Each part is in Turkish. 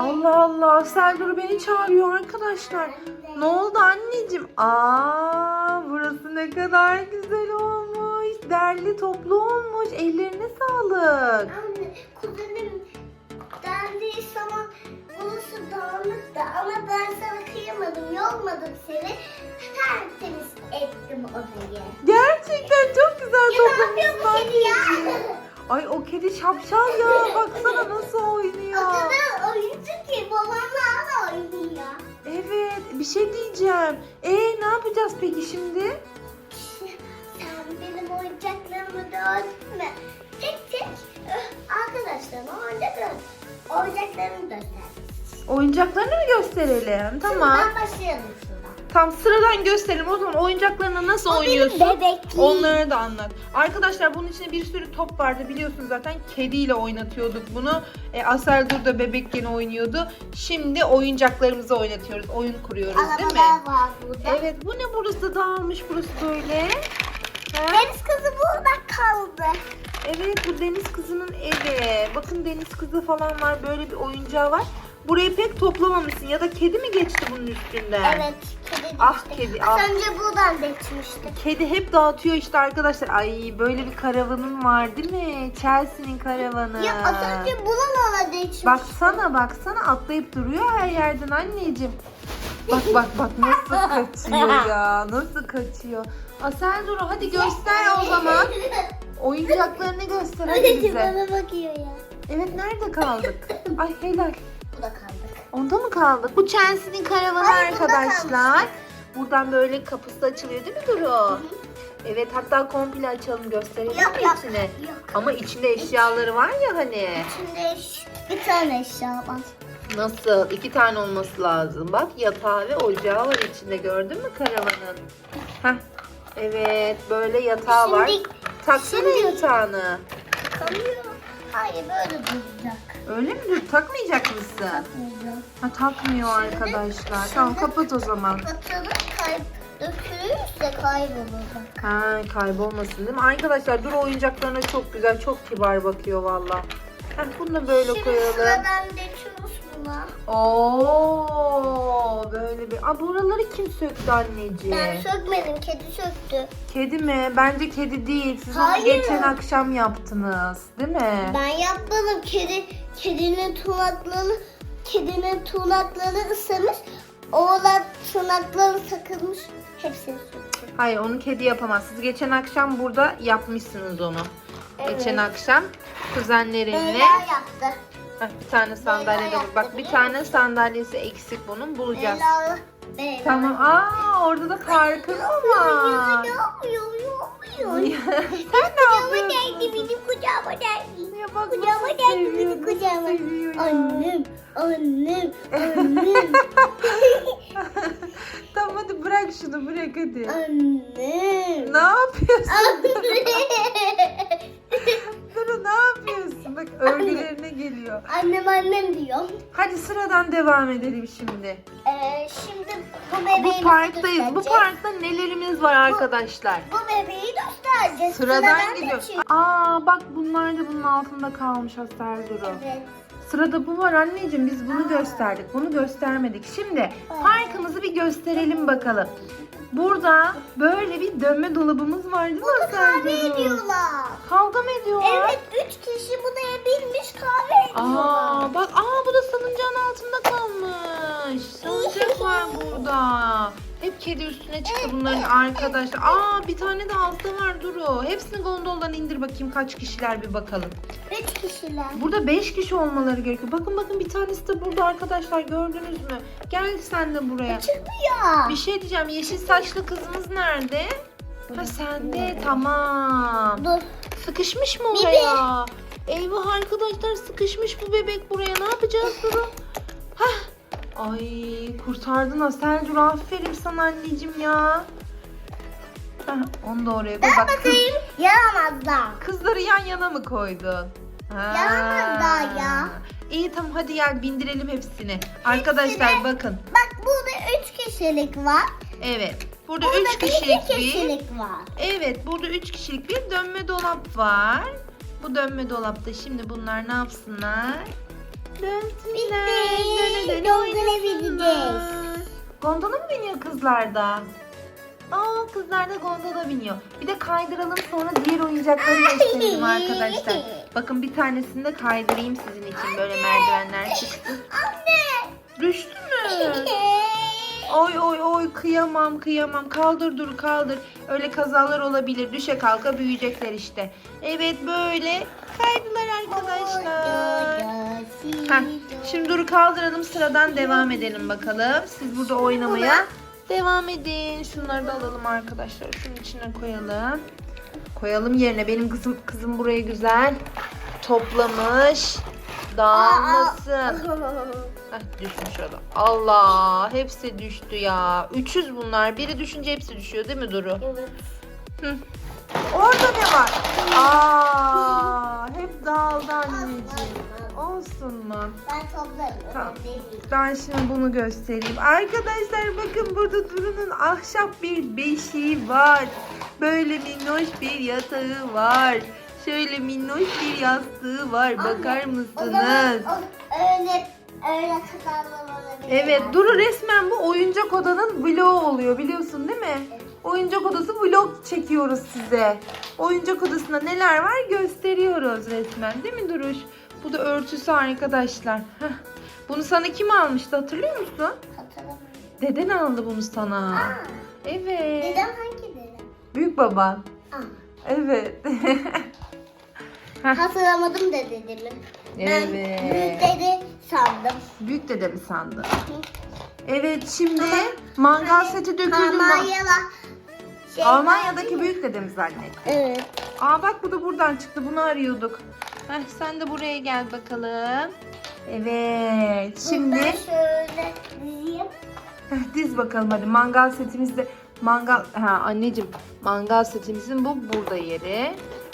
Allah Allah Seldur beni çağırıyor arkadaşlar. Ne oldu anneciğim? Aa burası ne kadar güzel olmuş. Derli toplu olmuş. Ellerine sağlık. Anne kuzenim dendiği zaman burası dağınıktı ama ben sana kıyamadım, yolmadım seni. Tertemiz ettim orayı. Gerçekten çok güzel toplamışsın bu kedi ya? anneciğim. Ay o kedi şapşal ya. Baksana nasıl oynuyor. ki babamla hala oynuyor. Evet bir şey diyeceğim. E ne yapacağız peki şimdi? Sen benim oyuncaklarımı mü? Tek tek öh, arkadaşlarıma oyuncaklarım. Oyuncaklarımı göster. Oyuncaklarını mı gösterelim? Tamam. Şuradan başlayalım. Tam sıradan gösterelim. O zaman oyuncaklarını nasıl O benim oynuyorsun? bebekliğim. Onları da anlat. Arkadaşlar bunun içinde bir sürü top vardı biliyorsunuz zaten. Kediyle oynatıyorduk bunu. E, Asel Dur da bebekken oynuyordu. Şimdi oyuncaklarımızı oynatıyoruz. Oyun kuruyoruz değil mi? Arabalar var burada. Evet bu ne burası dağılmış burası böyle. Ha? Deniz kızı burada kaldı. Evet bu deniz kızının evi. Bakın deniz kızı falan var. Böyle bir oyuncağı var. Burayı pek toplamamışsın ya da kedi mi geçti bunun üstünden? Evet, kedi Ah, düştü. kedi, Az ah. önce buradan geçmiştik. Kedi hep dağıtıyor işte arkadaşlar. Ay böyle bir karavanın var değil mi? Chelsea'nin karavanı. Ya az önce buralara geçmiştik. Baksana baksana atlayıp duruyor her yerden anneciğim. Bak bak bak nasıl kaçıyor ya. Nasıl kaçıyor. Asel Duru hadi göster o zaman. Oyuncaklarını göster hadi Anneciğim bize. bana bakıyor ya. Evet nerede kaldık? Ay helal. Bu da kaldı. Onda mı kaldık? Bu Chelsea'nin karavanı Hayır, bunda arkadaşlar. Buradan böyle kapısı açılıyor değil mi Duru? Evet hatta komple açalım gösterelim Yok, mi yok, içine? yok. Ama içinde eşyaları var ya hani. İçinde ş- bir tane eşya var. Nasıl? İki tane olması lazım. Bak yatağı ve ocağı var içinde gördün mü karavanın? Heh. Evet böyle yatağı var. Şimdi- Taksana şimdi- yatağını. Kalıyor. Hayır böyle duracak. Öyle mi? Dur, takmayacak mısın? Takmayacağım. Ha takmıyor arkadaşlar. Tamam kapat o zaman. Kapatalım kayıp dökülürse kaybolacak. Ha kaybolmasın değil mi? Arkadaşlar dur oyuncaklarına çok güzel, çok kibar bakıyor valla. Heh, bunu da böyle Şimdi koyalım. sıradan buna. Oo böyle bir. Aa buraları kim söktü anneciğim? Ben sökmedim kedi söktü. Kedi mi? Bence kedi değil. Siz onu Hayır. geçen akşam yaptınız, değil mi? Ben yapmadım kedi kedinin tırnaklarını kedinin tırnakları ısırmış. Oğlan tırnakları takılmış. Hepsini söktü. Hayır, onu kedi yapamaz. Siz geçen akşam burada yapmışsınız onu. Geçen akşam kuzenlerinle. Beyler yaptı. Heh, bir tane sandalye de Bak bir tane sandalyesi eksik bunun bulacağız. Tamam. Aa orada da parkın var? Sen ne Kucağıma yapıyorsun? geldi benim kucağıma geldi. Ya bak Kucağıma nasıl geldi seviyor, benim nasıl kucağıma. seviyor ya. Annem, annem, annem, Tamam hadi bırak şunu bırak hadi. annem. Ne yapıyorsun? Annem. Duru ne yapıyorsun? Bak örgülerine geliyor. annem annem diyor. Hadi sıradan devam edelim şimdi. Ee, şimdi bu bebeği Bu parktayız. Bu parkta nelerimiz var arkadaşlar? Bu bebeği göstereceğiz. Sıradan gidiyor. geçiyor. Aa bak bunlar da bunun altında kalmış Asel Duru. Evet. Sırada bu var anneciğim biz bunu gösterdik. Bunu göstermedik. Şimdi parkımızı bir gösterelim bakalım. Burada böyle bir dönme dolabımız var değil mi Kahve Duru? ediyorlar. Kavga mı ediyorlar? Evet, üç kişi buraya binmiş kahve ediyorlar. Aa bak aa bu da salıncağın altında kalmış. Salıncak var burada. Hep kedi üstüne çıktı bunların arkadaşlar. Aa bir tane de altta var Duru. Hepsini gondoldan indir bakayım kaç kişiler bir bakalım. Üç kişiler. Burada 5 kişi olmaları gerekiyor. Bakın bakın bir tanesi de burada arkadaşlar gördünüz mü? Gel sen de buraya. Çıkıyor. Bir şey diyeceğim. Yeşil saçlı kızımız nerede? Ha sende tamam. Dur. Sıkışmış mı oraya? Eyvah arkadaşlar sıkışmış bu bebek buraya. Ne yapacağız Duru? Hah. Ay kurtardın Asel Duru. Aferin sana anneciğim ya. Hah, onu da oraya koy. Bak kız, Bakayım. Yaramazlar. kızları yan yana mı koydun? Ha. Yaramazlar ya. İyi tamam hadi gel bindirelim hepsini. Arkadaşlar bakın. Bak burada üç kişilik var. Evet. Burada Burada 3 bir kişilik iki bir kişilik var. Evet burada 3 kişilik bir dönme dolap var. Bu dönme dolapta şimdi bunlar ne yapsınlar? Dönsünler. Bitti. Gondola bineceğiz. Gondola mı biniyor kızlar da? Aa kızlar da gondola biniyor. Bir de kaydıralım sonra diğer oyuncakları gösterelim arkadaşlar. Bakın bir tanesini de kaydırayım sizin için böyle merdivenler çıktı. Anne. Düştü mü? Oy oy oy kıyamam kıyamam. Kaldır dur kaldır. Öyle kazalar olabilir. Düşe kalka büyüyecekler işte. Evet böyle kaydılar arkadaşlar. Heh, şimdi Duru kaldıralım sıradan devam edelim bakalım. Siz burada oynamaya devam edin. Şunları da alalım arkadaşlar. Şunun içine koyalım. Koyalım yerine. Benim kızım kızım burayı güzel toplamış. Dağılmasın. Heh, düşmüş o da. Allah hepsi düştü ya. 300 bunlar. Biri düşünce hepsi düşüyor değil mi Duru? Evet. Hı. Orada ne var? Aa, hep dağıldı anneciğim. Olsun mu? Ben toplarım. Tamam. Ben şimdi bunu göstereyim. Arkadaşlar bakın burada Duru'nun ahşap bir beşiği var. Böyle minnoş bir yatağı var. Şöyle minnoş bir yastığı var. Bakar mısınız? öyle öyle. Evet Duru resmen bu oyuncak odanın vlogu oluyor biliyorsun değil mi? Oyuncak odası vlog çekiyoruz size. Oyuncak odasında neler var gösteriyoruz resmen değil mi Duruş? Bu da örtüsü arkadaşlar. Heh. Bunu sana kim almıştı hatırlıyor musun? Hatırlamıyorum. Deden aldı bunu sana. Aa, Evet. dedem hangi dedem? Büyük baban. Aa, Evet. hatırlamadım dedemi. Ben Evet. büyük dede sandım. Büyük dede mi sandın? Evet şimdi mangal seti döküldü. mü? Şey Almanya'daki büyük dedemi zannettim. Evet. Aa bak bu da buradan çıktı. Bunu arıyorduk. Heh, sen de buraya gel bakalım. Evet. Şimdi Buradan şöyle dizeyim. heh, diz bakalım hadi. Mangal setimizde mangal ha anneciğim mangal setimizin bu burada yeri.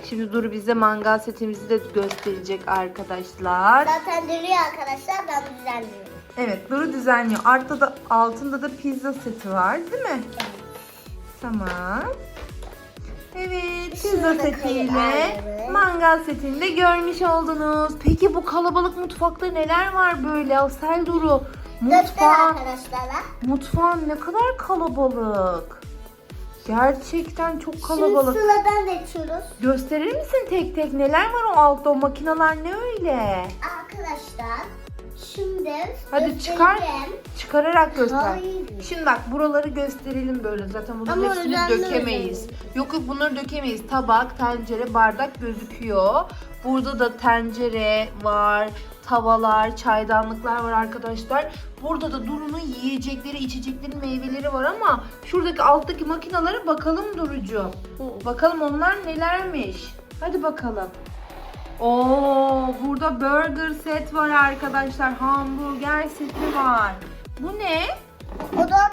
Şimdi Duru bize mangal setimizi de gösterecek arkadaşlar. Zaten duruyor arkadaşlar ben düzenliyorum. Evet Duru düzenliyor. Altta da altında da pizza seti var değil mi? Tamam. Evet pizza Şurada setiyle mangal setini de görmüş oldunuz. Peki bu kalabalık mutfakta neler var böyle? Asel Duru. Göster Mutfağın, arkadaşlara. mutfağın ne kadar kalabalık. Gerçekten çok Şimdi kalabalık. sıradan geçiyoruz. Gösterir misin tek tek neler var o altta o makineler ne öyle? Arkadaşlar şimdi Hadi çıkar. göstereceğim. Çıkararak göster. Hayır. Şimdi bak buraları gösterelim böyle zaten bunların Ama hepsini özenli dökemeyiz. özenli. Yok yok bunları dökemeyiz. Tabak, tencere, bardak gözüküyor. Burada da tencere var, tavalar, çaydanlıklar var arkadaşlar. Burada da Duru'nun yiyecekleri, içecekleri, meyveleri var ama şuradaki alttaki makinalara bakalım Durucu. Bakalım onlar nelermiş. Hadi bakalım. Oo, burada burger set var arkadaşlar. Hamburger seti var. Bu ne? O da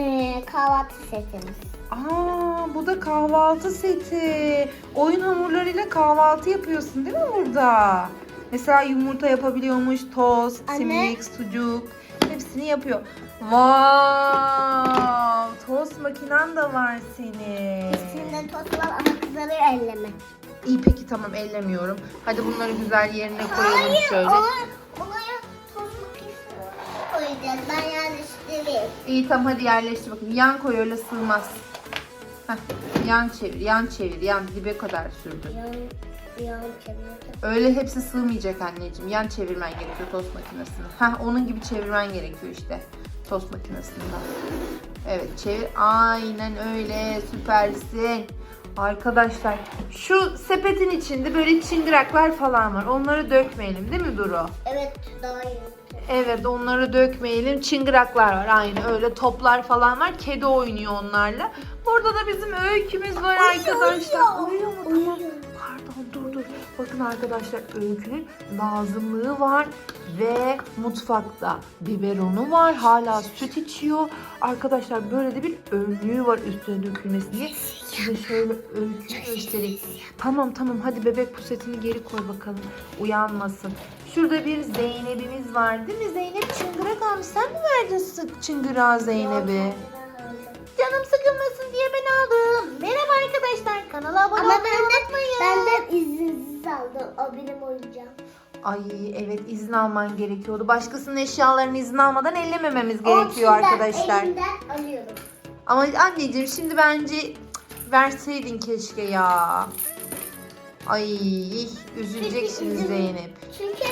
eee, kahvaltı setimiz. Aa, bu da kahvaltı seti. Oyun hamurlarıyla kahvaltı yapıyorsun değil mi burada? Mesela yumurta yapabiliyormuş, tost, Anne. simlik, sucuk. Hepsini yapıyor. Wow! Tost makinen de var senin. İçinde tost var ama kızarıyor elleme. İyi peki tamam ellemiyorum. Hadi bunları güzel yerine koyalım Hayır, şöyle. ona tost makinesi koyacağız. Ben yerleştireyim. İyi tamam hadi yerleştir bakayım. Yan koy öyle sığmaz. Heh, yan çevir, yan çevir, yan dibe kadar sürdü. Yan, yan çevireceğim. Öyle hepsi sığmayacak anneciğim. Yan çevirmen gerekiyor tost makinesini. Heh, onun gibi çevirmen gerekiyor işte tost makinesinde. Evet çevir. Aynen öyle. Süpersin. Arkadaşlar şu sepetin içinde böyle çıngıraklar falan var. Onları dökmeyelim değil mi Duru? Evet daha iyi. Evet onları dökmeyelim. Çıngıraklar var aynı öyle toplar falan var. Kedi oynuyor onlarla. Burada da bizim öykümüz var arkadaşlar. uyuyor. Uyuyor mu? Tamam. Uyuyor. Pardon dur dur. Bakın arkadaşlar öykünün lazımlığı var ve mutfakta biberonu var. Hala süt içiyor. Arkadaşlar böyle de bir önlüğü var üstüne dökülmesi diye. Size şöyle öyküyü göstereyim. Tamam tamam hadi bebek pusetini geri koy bakalım. Uyanmasın. Şurada bir Zeynep'imiz var değil mi? Zeynep çıngırak almış. Sen mi verdin sık çıngırağı Zeynep'e? Canım sıkılmasın diye ben aldım. Merhaba arkadaşlar. Kanala abone Ama olmayı unutmayın. benden izinsiz aldım. O benim oyuncağım. Ay evet izin alman gerekiyordu. Başkasının eşyalarını izin almadan ellemememiz gerekiyor kişiden arkadaşlar. Elimden alıyorum. Ama anneciğim şimdi bence cık, verseydin keşke ya. Ay üzülecek Çünkü şimdi izin- Zeynep. Çünkü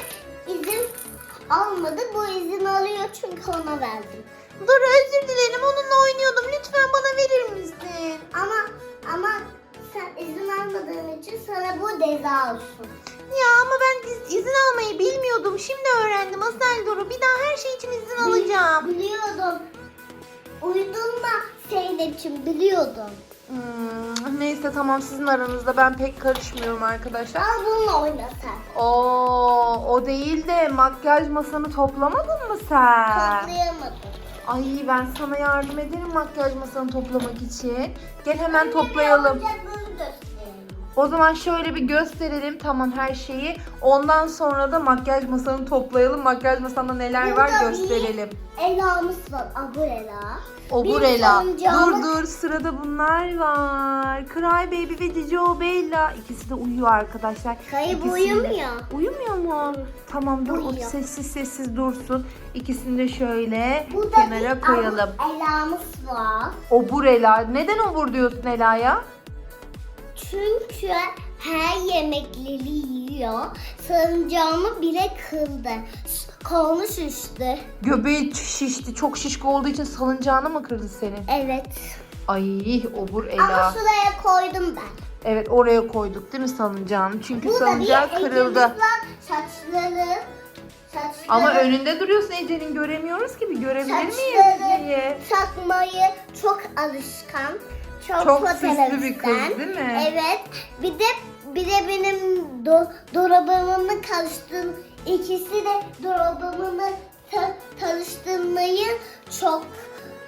izin almadı. Bu izin alıyor çünkü ona verdim. Dur özür dilerim onunla oynuyordum. Lütfen bana verir misin? Ama ama sen izin almadığın için sana bu ceza olsun. Ya ama iz- izin almayı bilmiyordum. Şimdi öğrendim Asel Duru. Bir daha her şey için izin alacağım. Biliyordum. Uydurma Zeynep'ciğim biliyordum. Hmm, neyse tamam sizin aranızda ben pek karışmıyorum arkadaşlar. Al bununla oyna sen. Oo, o değil de makyaj masanı toplamadın mı sen? Toplayamadım. Ay ben sana yardım ederim makyaj masanı toplamak için. Gel hemen toplayalım. Oyuncaklarını gösterelim. O zaman şöyle bir gösterelim tamam her şeyi. Ondan sonra da makyaj masanı toplayalım. Makyaj masanda neler var Burada bir gösterelim. Elamız var. Abu Ela. Obur Bir Ela. salıncağımız- Dur dur sırada bunlar var. Cry Baby ve Cicio Bella. İkisi de uyuyor arkadaşlar. De- uyumuyor. Uyumuyor mu? Tamam dur o sessiz sessiz dursun. İkisini de şöyle Burada kenara bir koyalım. Ela'mız var. Obur Ela. Neden obur diyorsun Ela'ya? Çünkü her yemekleri yiyor. Salıncağımı bile kırdı. Ş- Kolunu şişti. Göbeği şişti. Çok şişko olduğu için salıncağını mı kırdı senin? Evet. Ay obur Ama Ela. şuraya koydum ben. Evet oraya koyduk değil mi salıncağını? Çünkü Burada salıncağı bir kırıldı. Var. Saçları. Saçları. Ama önünde duruyorsun Ece'nin göremiyoruz ki bir görebilir miyiz diye. takmayı çok alışkan. Çok, Çok süslü bir kız değil mi? Evet. Bir de bir de benim do, dolabımı karıştır ikisi de dolabımı ta, çok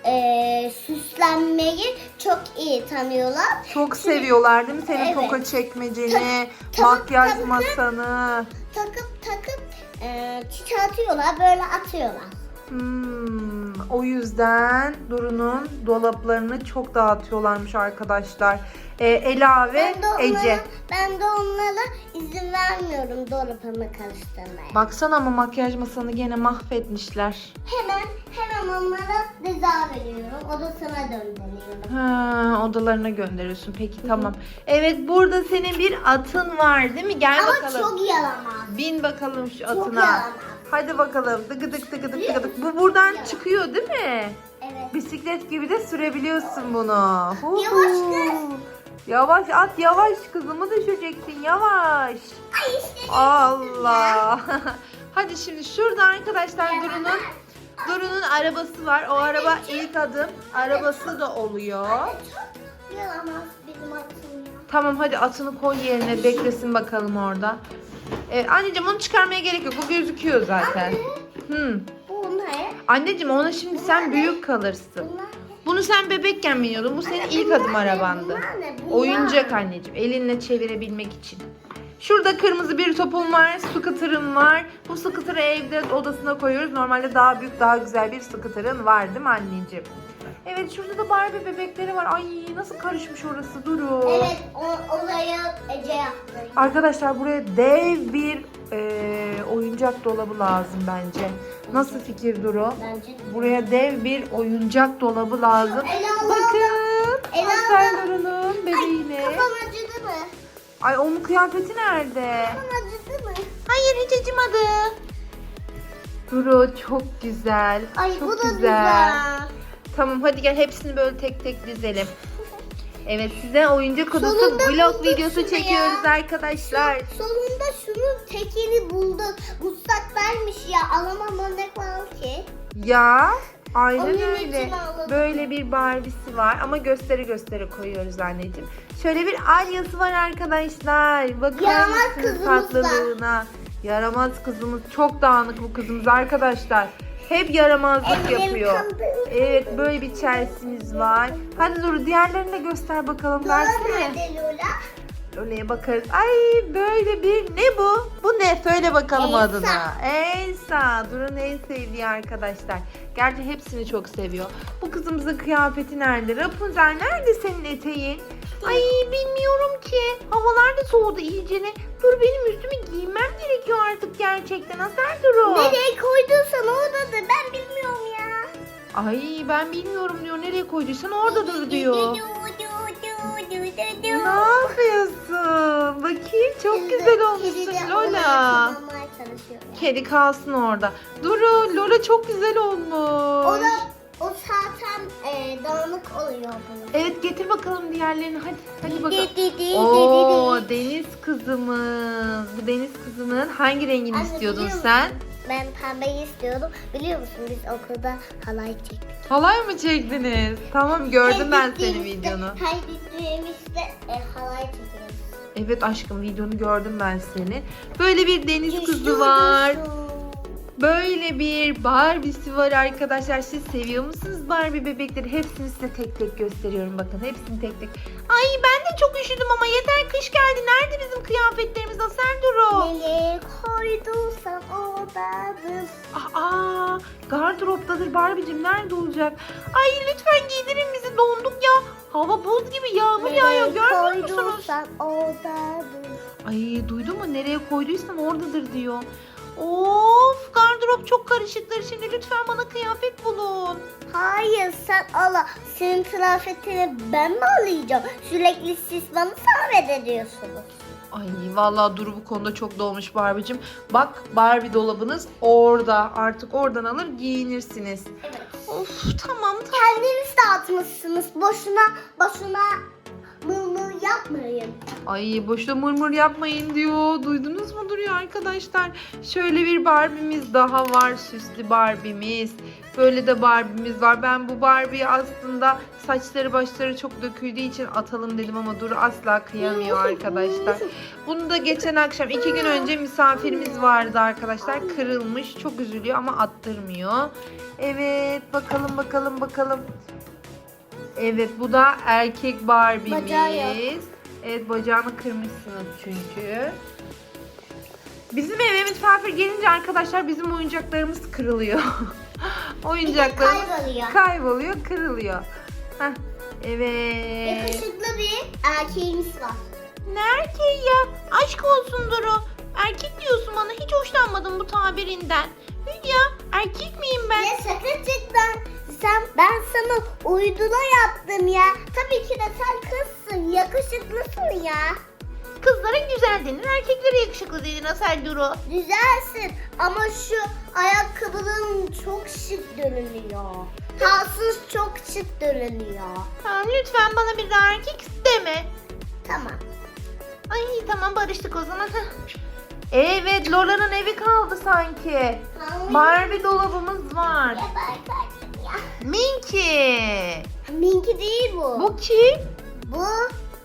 eee, süslenmeyi çok iyi tanıyorlar. Çok seviyorlar değil mi senin Evet. toka çekmeceni, Ta- makyaj tabii, tabii. masanı. Takıp takıp eee çıkartıyorlar böyle atıyorlar. Hmm, o yüzden Duru'nun dolaplarını çok dağıtıyorlarmış arkadaşlar. Ee, Ela ve Ben de onlara, Ece. ben de onlara izin vermiyorum dolabımı karıştırmaya. Baksana ama makyaj masanı gene mahvetmişler. Hemen hemen onlara ceza veriyorum. Odasına döndürüyorum. Ha, odalarına gönderiyorsun. Peki tamam. Evet burada senin bir atın var değil mi? Gel Ama bakalım. çok yaramaz. Bin bakalım şu Çok atına. yaramaz. Hadi bakalım. Dıgı dık dıgı dık dıgı dık. Bu buradan çıkıyor değil mi? Evet. Bisiklet gibi de sürebiliyorsun bunu. Yavaş kız. Yavaş at yavaş kızımı düşeceksin yavaş. Ay işte. Allah. Hadi şimdi şurada arkadaşlar. Duru'nun Duru'nun arabası var. O araba ilk adım arabası da oluyor. Çok yaramaz benim atım ya. Tamam hadi atını koy yerine beklesin bakalım orada. Evet, anneciğim onu çıkarmaya gerek yok. Bu gözüküyor zaten. Hmm. Bu ne? Anneciğim ona şimdi sen büyük kalırsın. Bunu sen bebekken biniyordun. Bu senin ilk adım arabandı. Oyuncak anneciğim. Elinle çevirebilmek için. Şurada kırmızı bir topum var. Scooter'ım var. Bu scooter'ı evde odasına koyuyoruz. Normalde daha büyük, daha güzel bir scooter'ın var değil mi anneciğim? Evet şurada da Barbie bebekleri var. Ay nasıl karışmış orası Duru. Evet o, orayı Ece yaptı. Arkadaşlar buraya dev bir e, oyuncak dolabı lazım bence. Nasıl fikir Duru? Bence de. Buraya dev bir oyuncak dolabı lazım. Ela Bakın. Ela Asel Duru'nun bebeğine. Kafam acıdı mı? Ay onun kıyafeti nerede? Kafam acıdı mı? Hayır hiç acımadı. Duru çok güzel. Ay çok bu da güzel. Tamam hadi gel hepsini böyle tek tek dizelim. Evet size oyuncak odası Sonunda vlog bulduk videosu şunu çekiyoruz ya. arkadaşlar. Sonunda şunun tekini bulduk. Mustakkbalmiş ya alamam ne kaldı ki? Ya aynen Onun öyle. için ağladım. Böyle bir Barbie'si var ama gösteri gösteri koyuyoruz anneciğim. Şöyle bir alyası var arkadaşlar. Bakar Yaramaz mısınız kızımız var. tatlılığına? Yaramaz kızımız çok dağınık bu kızımız arkadaşlar. Hep yaramazlık Ellerim yapıyor. kaldı. Evet böyle bir Chelsea'miz var. Hadi Duru diğerlerini de göster bakalım. Lola Versene. nerede Lola? Lole'ye bakarız. Ay böyle bir ne bu? Bu ne? Söyle bakalım Elsa. adına. Elsa. Duru'nun en sevdiği arkadaşlar. Gerçi hepsini çok seviyor. Bu kızımızın kıyafeti nerede? Rapunzel nerede senin eteğin? Ay bilmiyorum ki. Havalar da soğudu iyicene. Dur benim üstümü giymem gerekiyor artık gerçekten. Aser Duru. Nereye koyduysan oradadır. Ben bilmiyorum ya. Ay ben bilmiyorum diyor. Nereye koyduysan oradadır diyor. Ne yapıyorsun? Bakayım çok güzel olmuşsun Lola. Kedi kalsın orada. Duru Lola çok güzel olmuş. da o zaten e, dağınık oluyor bunun. Evet getir bakalım diğerlerini hadi. Hadi bakalım. Di, di, di, Oo di, di, di. deniz kızımız. Bu deniz kızının hangi rengini Anne, istiyordun biliyor sen? Ben pembeyi istiyordum. Biliyor musun biz okulda halay çektik. Halay mı çektiniz? Tamam gördüm ben senin videonu. Her gittiğimizde e, halay çekiyoruz. Evet aşkım videonu gördüm ben senin. Böyle bir deniz kızı var. Böyle bir Barbie'si var arkadaşlar. Siz seviyor musunuz Barbie bebekleri? Hepsini size tek tek gösteriyorum bakın. Hepsini tek tek. Ay ben de çok üşüdüm ama yeter kış geldi. Nerede bizim kıyafetlerimiz Asel Duru? Nereye koyduysan oradadır. Aa, gardıroptadır Barbie'cim nerede olacak? Ay lütfen giydirin bizi donduk ya. Hava buz gibi yağmur yağıyor görmüyor musunuz? koyduysan oradadır. Ay duydun mu nereye koyduysan oradadır diyor. Of gardırop çok karışıktır şimdi lütfen bana kıyafet bulun. Hayır sen ala. Senin kıyafetini ben mi alayacağım? Sürekli siz bana zahmet ediyorsunuz. Ay vallahi Duru bu konuda çok dolmuş Barbie'cim. Bak Barbie dolabınız orada artık oradan alır giyinirsiniz. Evet. Of tamam tamam. Kendiniz dağıtmışsınız. Boşuna boşuna mır mır yapmayın. Ay boşuna mırmır yapmayın diyor. Duydunuz mu duruyor arkadaşlar? Şöyle bir Barbie'miz daha var. Süslü Barbie'miz. Böyle de Barbie'miz var. Ben bu Barbie'yi aslında saçları başları çok döküldüğü için atalım dedim ama Duru asla kıyamıyor arkadaşlar. Bunu da geçen akşam iki gün önce misafirimiz vardı arkadaşlar. Kırılmış. Çok üzülüyor ama attırmıyor. Evet bakalım bakalım bakalım. Evet bu da erkek Barbie'miz. Bacağı yok. Evet bacağını kırmışsınız çünkü. Bizim eve misafir gelince arkadaşlar bizim oyuncaklarımız kırılıyor. oyuncaklarımız Kayboluyor. kayboluyor, kırılıyor. Heh, evet. Yakışıklı bir erkeğimiz var. Ne erkeği ya? Aşk olsun Duru. Erkek diyorsun bana. Hiç hoşlanmadım bu tabirinden. Hülya erkek miyim ben? Ya şakacıktan sen ben sana uyduna yaptım ya. Tabii ki de sen kızsın, yakışıklısın ya. Kızlara güzel denir, erkeklere yakışıklı denir Asel Duru. Güzelsin ama şu ayakkabının çok şık görünüyor. Halsız çok şık görünüyor. Tamam lütfen bana bir daha erkek deme. Tamam. Ay tamam barıştık o zaman. Evet Lola'nın evi kaldı sanki. Barbie dolabımız var. Ya ben kaçtım ya. Minky. Minki değil bu. Bu kim? Bu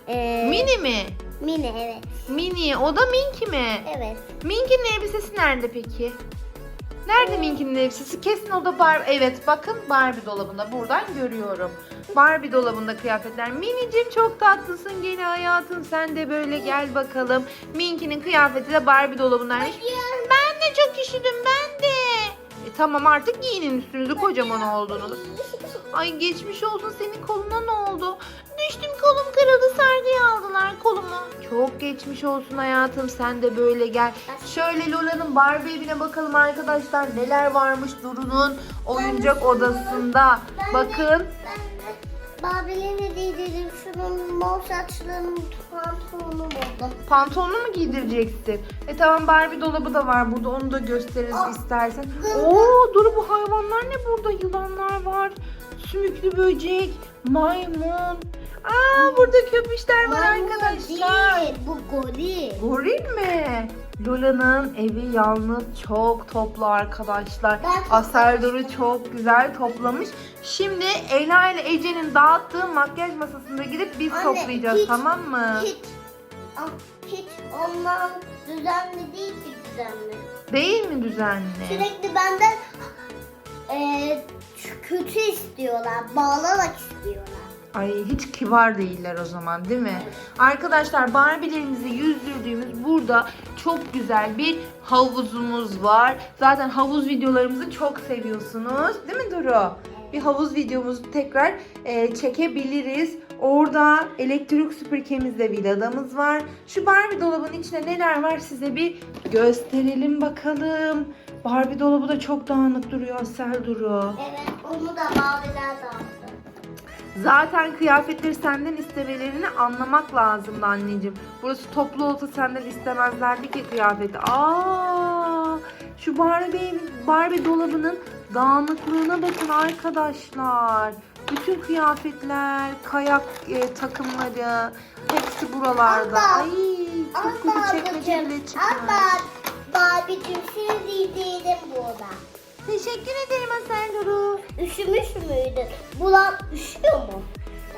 e, Mini mi? Mini evet. Mini. O da Minky mi? Evet. Minky'nin elbisesi nerede peki? Nerede Minky'nin elbisesi? Kesin o da Barbie. Evet bakın Barbie dolabında. Buradan görüyorum. Barbie dolabında kıyafetler. Minicim çok tatlısın gene hayatım. Sen de böyle gel bakalım. Minky'nin kıyafeti de Barbie dolabındaymış. Ben de çok üşüdüm ben de. E, tamam artık giyinin üstünüzü kocaman oldunuz. Ay geçmiş olsun senin koluna ne oldu? Düştüm kolum kırıldı sargıya aldılar kolumu. Çok geçmiş olsun hayatım sen de böyle gel. Şöyle Lola'nın Barbie evine bakalım arkadaşlar neler varmış Duru'nun oyuncak odasında. Bakın Babil'e değdirdim. Şunun mor saçlarının pantolonu buldum. pantolonu mu giydireceksin? E tamam Barbie dolabı da var burada onu da gösteririz Aa, istersen. kızım. Oo Duru bu hayvanlar ne burada? Yılanlar var. Sümüklü böcek, maymun. Aa burada köpüşler var Maymun arkadaşlar. Değil, bu goril. Goril mi? Lola'nın evi yalnız çok toplu arkadaşlar. Aserdor'u çok güzel toplamış. Şimdi Ela ile Ece'nin dağıttığı makyaj masasında gidip biz Anne, toplayacağız hiç- tamam mı? Hiç, ah, hiç ondan düzenli değil ki düzenli. Değil mi düzenli? Sürekli benden eee, kötü istiyorlar, bağlamak istiyorlar. Ay hiç kibar değiller o zaman değil mi? Arkadaşlar Barbie'lerimizi yüzdürdüğümüz burada çok güzel bir havuzumuz var. Zaten havuz videolarımızı çok seviyorsunuz. Değil mi Duru? Bir havuz videomuzu tekrar e, çekebiliriz. Orada elektrik süpürgemizde villadamız var. Şu Barbie dolabının içinde neler var size bir gösterelim bakalım. Barbie dolabı da çok dağınık duruyor Asel Duru. Evet onu da maviler dağıttı. Zaten kıyafetleri senden istemelerini anlamak lazımdı anneciğim. Burası toplu olsa senden istemezlerdi ki kıyafeti. Aa, şu Barbie, Barbie dolabının dağınıklığına bakın arkadaşlar. Bütün kıyafetler, kayak e, takımları hepsi buralarda. Abla, Ay çok kötü çekmece bile çıkmış. Abla. Barbie'cim seni giydirdim burada. Teşekkür ederim Duru. Üşümüş müydün? Bulan üşüyor mu?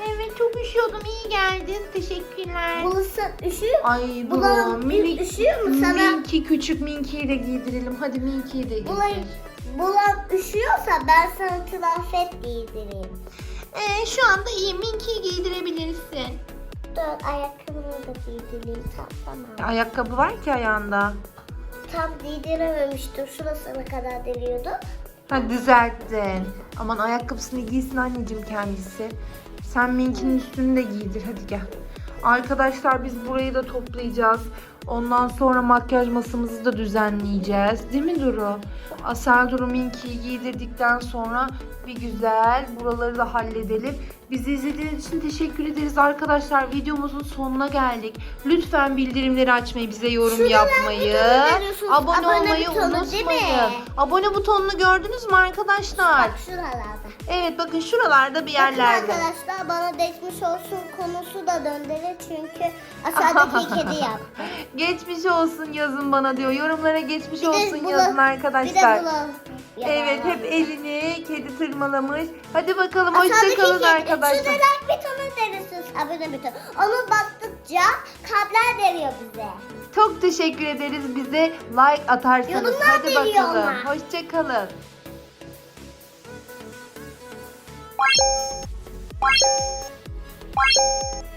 Evet çok üşüyordum iyi geldin. Teşekkürler. Bulası üşüyor mu? Ay Bulan minik üşüyor mu sana? Minki küçük Minki'yi de giydirelim. Hadi Minki'yi de giydir. Bulan, bulan üşüyorsa ben sana kıyafet giydireyim. Ee, şu anda iyi Minki'yi giydirebilirsin. Dur ayakkabını da giydireyim. Tam, tamam. Ayakkabı var ki ayağında. Tam giydirememiştim. Şurasına kadar deliyordu. Ha düzelttin. Aman ayakkabısını giysin anneciğim kendisi. Sen Minki'nin üstünü de giydir hadi gel. Arkadaşlar biz burayı da toplayacağız. Ondan sonra makyaj masamızı da düzenleyeceğiz. Değil mi Duru? Asel Duru Minki'yi giydirdikten sonra bir güzel buraları da halledelim. Bizi izlediğiniz için teşekkür ederiz arkadaşlar. Videomuzun sonuna geldik. Lütfen bildirimleri açmayı, bize yorum Şuradan yapmayı, abone, Abone olmayı butonu unutmayın. Abone butonunu gördünüz mü arkadaşlar? Bak şuralarda. Evet bakın şuralarda bir Bakın yerlerde. arkadaşlar bana geçmiş olsun konusu da döndürür çünkü aşağıdaki kedi yaptı. Geçmiş olsun yazın bana diyor. Yorumlara geçmiş Bir olsun yazın Bir de arkadaşlar. Evet hep elini kedi tırmalamış. Hadi bakalım hoşçakalın arkadaşlar. Şu like butonunu deniyorsunuz abone butonu. Onu bastıkça kalpler veriyor bize. Çok teşekkür ederiz bize like atarsanız. Yorumlar Hadi bakalım. Ona. Hoşçakalın. Bye.